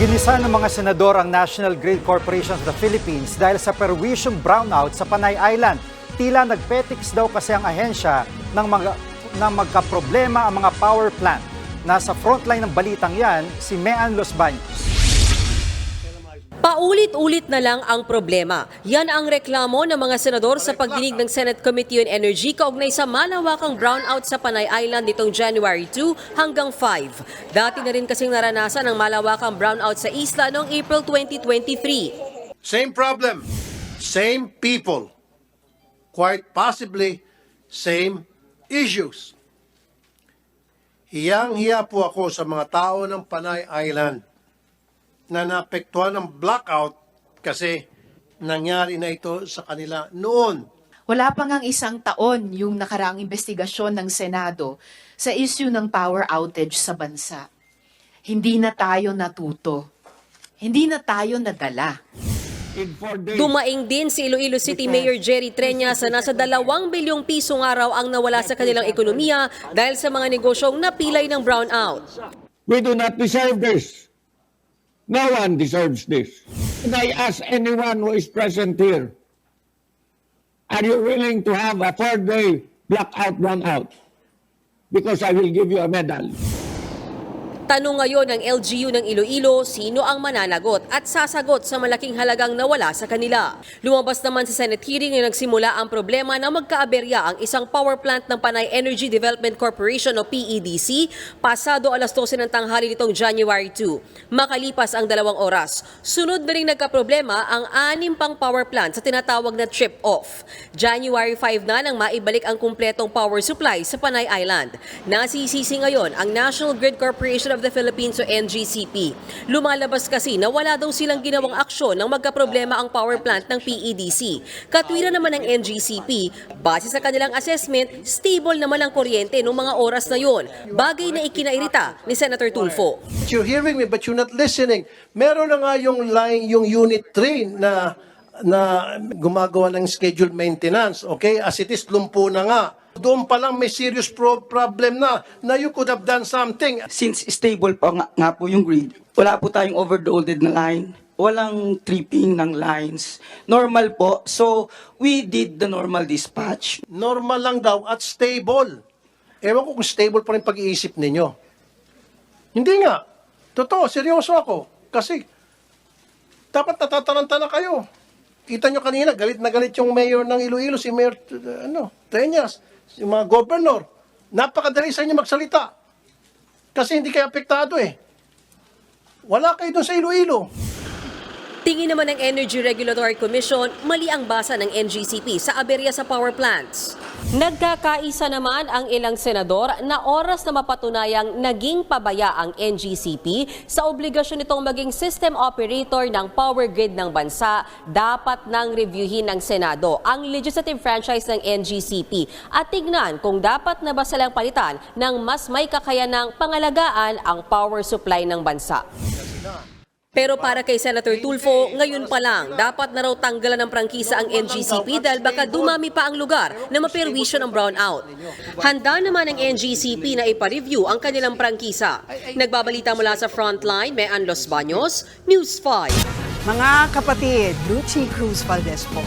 Ginisa ng mga senador ang National Grid Corporation of the Philippines dahil sa perwisyong brownout sa Panay Island. Tila nagpetix daw kasi ang ahensya ng, mga, ng magkaproblema ang mga power plant. Nasa frontline ng balitang yan, si Mean Los Baños. Paulit-ulit na lang ang problema. Yan ang reklamo ng mga senador sa pagdinig ng Senate Committee on Energy kaugnay sa malawakang brownout sa Panay Island nitong January 2 hanggang 5. Dati na rin kasing naranasan ang malawakang brownout sa isla noong April 2023. Same problem, same people, quite possibly same issues. Hiyang-hiya po ako sa mga tao ng Panay Island na naapektuhan ng blackout kasi nangyari na ito sa kanila noon. Wala pa ngang isang taon yung nakaraang investigasyon ng Senado sa issue ng power outage sa bansa. Hindi na tayo natuto. Hindi na tayo nadala. Dumaing din si Iloilo City Mayor Jerry Treñas sa nasa dalawang bilyong pisong araw ang nawala sa kanilang ekonomiya dahil sa mga negosyong napilay ng brownout. We do not deserve this. No one deserves this. And I ask anyone who is present here, are you willing to have a four-day blackout brownout? Because I will give you a medal. Tanong ngayon ng LGU ng Iloilo, sino ang mananagot at sasagot sa malaking halagang nawala sa kanila. Lumabas naman sa Senate hearing na nagsimula ang problema na magkaaberya ang isang power plant ng Panay Energy Development Corporation o PEDC pasado alas 12 ng tanghali nitong January 2. Makalipas ang dalawang oras, sunod na rin nagkaproblema ang anim pang power plant sa tinatawag na trip-off. January 5 na nang maibalik ang kumpletong power supply sa Panay Island. Nasisisi ngayon ang National Grid Corporation of the Philippines o NGCP. Lumalabas kasi na wala daw silang ginawang aksyon nang magkaproblema ang power plant ng PEDC. Katwiran naman ng NGCP, base sa kanilang assessment, stable naman ang kuryente noong mga oras na yon. Bagay na ikinairita ni Senator Tulfo. You're hearing me but you're not listening. Meron na nga yung line, yung unit 3 na na gumagawa ng scheduled maintenance. Okay? As it is, lumpo na nga. Doon pa lang may serious pro- problem na na you could have done something. since stable pa nga, nga po yung grid, wala po tayong overloaded na line, walang tripping ng lines. Normal po. So, we did the normal dispatch. Normal lang daw at stable. Ewan ko kung stable pa rin pag-iisip ninyo. Hindi nga. Totoo, seryoso ako. Kasi, dapat natataranta na kayo. Kita nyo kanina, galit na galit yung mayor ng Iloilo, si Mayor uh, ano, Treñas, yung mga governor. Napakadali sa inyo magsalita. Kasi hindi kayo apektado eh. Wala kayo doon sa Iloilo. Tingin naman ng Energy Regulatory Commission, mali ang basa ng NGCP sa aberya sa power plants. Nagkakaisa naman ang ilang senador na oras na mapatunayang naging pabaya ang NGCP sa obligasyon nitong maging system operator ng power grid ng bansa, dapat nang reviewin ng Senado ang legislative franchise ng NGCP at tignan kung dapat na ba silang palitan ng mas may kakayanang pangalagaan ang power supply ng bansa. Pero para kay Senator Tulfo, ngayon pa lang, dapat na raw tanggalan ng prangkisa ang NGCP dahil baka dumami pa ang lugar na maperwisyo ng brownout. Handa naman ang NGCP na ipa-review ang kanilang prangkisa. Nagbabalita mula sa Frontline, Mean Los Baños, News 5. Mga kapatid, Lucy Cruz Valdez po,